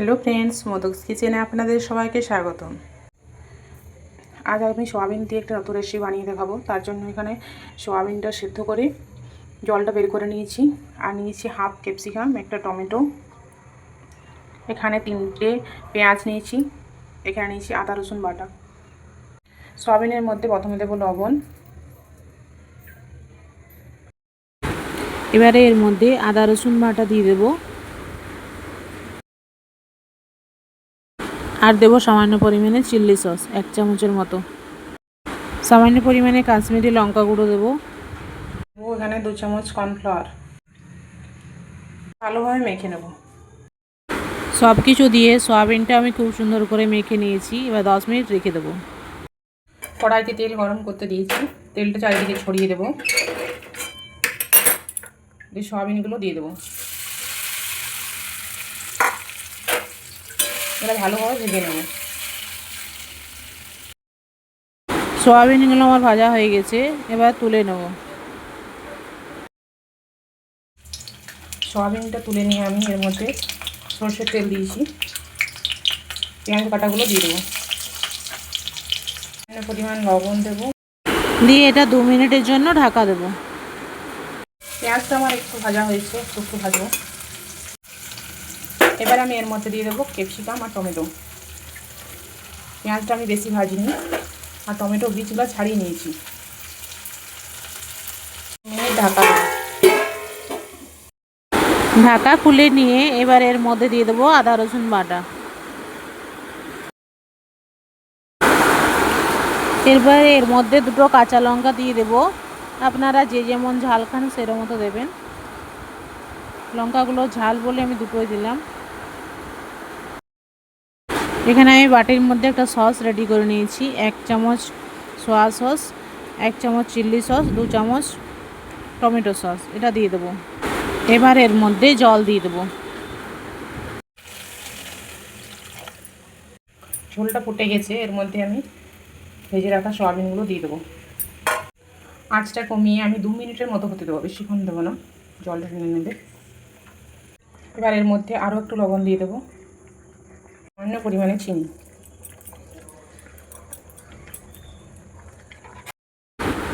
Hello friends, মোদকস কিচেনে আপনাদের সবাইকে স্বাগতম। আজ আমি সোয়াবিন দিয়ে একটা নতুন রেসিপি বানিয়ে দেখাবো। তার জন্য এখানে সোয়াবিনটা সেদ্ধ করে জলটা বের করে নিয়েছি। আর নিয়েছি হাফ ক্যাপসিকাম, একটা টমেটো। এখানে তিনটে পেঁয়াজ নিয়েছি। এখানে নিয়েছি আদা, রসুন, বাটা। সোয়াবিনের মধ্যে প্রথমে দেবো লবণ। এবারে এর মধ্যে আদা, রসুন, বাটা দিয়ে দেব। আর দেব সামান্য পরিমাণে চিল্লি সস এক চামচের মতো। সামান্য পরিমাণে কাশ্মীরি লঙ্কা গুঁড়ো দেবো। এখানে দু চামচ কর্নফ্লাওয়ার। ভালোভাবে মেখে নেব। সব কিছু দিয়ে সয়াবিনটা আমি খুব সুন্দর করে মেখে নিয়েছি। এবার দশ মিনিট রেখে দেবো। কড়াইতে তেল গরম করতে দিয়েছি। তেলটা চারিদিকে ছড়িয়ে দেবো। দিয়ে সয়াবিনগুলো দিয়ে দেবো। এটা ভালোভাবে ভেজে নেব। সয়াবিনগুলো আমার ভাজা হয়ে গেছে, এবার তুলে নেব। সয়াবিনটা তুলে নিয়ে আমি এর মধ্যে সর্ষের তেল দিয়েছি। পেঁয়াজ কাটাগুলো দিয়ে দেবো। পরিমাণ লবণ দেবো। দিয়ে এটা দু মিনিটের জন্য ঢাকা দেবো। পেঁয়াজটা আমার একটু ভাজা হয়েছে, একটু ভাজবো। এবার আমি এর মধ্যে দিয়ে দেবো ক্যাপসিকাম আর টমেটো। পেঁয়াজটা আমি বেশি ভাজিনি, আর টমেটো বীজগুলো ছাড়িয়ে নিয়েছি। ঢাকা। ঢাকা খুলে নিয়ে এবার এর মধ্যে দিয়ে দেবো আদা, রসুন বাটা। এরপরে এর মধ্যে দুটো কাঁচা লঙ্কা দিয়ে দেব। আপনারা যে যেমন ঝাল খান সেরকম মতো দেবেন। লঙ্কাগুলো ঝাল বলে আমি দুটোই দিলাম। এখানে আমি বাটির মধ্যে একটা সস রেডি করে নিয়েছি। এক চামচ সোয়া সস এক চামচ চিল্লি সস দু চামচ টমেটো সস এটা দিয়ে দেবো। এবার এর মধ্যে জল দিয়ে দেবো। ঝোলটা ফুটে গেছে। এর মধ্যে আমি ভেজে রাখা সয়াবিনগুলো দিয়ে দেবো। আঁচটা কমিয়ে আমি দু মিনিটের মতো হতে দেবো। বেশিক্ষণ দেবো না। জলটা টেনে নেবে। এবার এর মধ্যে আরও একটু লবণ দিয়ে দেবো। সামান্য পরিমাণে চিনি।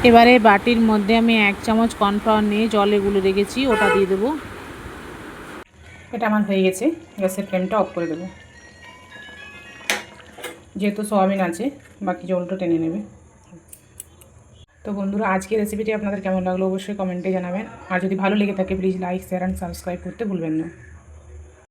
এবারে বাটির মধ্যে আমি এক চামচ কর্নফ্লাওয়ার নিয়ে জলে গুলে রেখেছি ওটা দিয়ে দেবো। এটা আমার হয়ে গেছে গ্যাসের ফ্লেমটা অফ করে দেবো। যেহেতু সোয়াবিন আছে বাকি জলটা টেনে নেবে। তো বন্ধুরা আজকের রেসিপিটি আপনাদের কেমন লাগল অবশ্যই কমেন্টে জানাবেন। আর যদি ভালো লেগে থাকে please like share and subscribe করতে ভুলবেন না।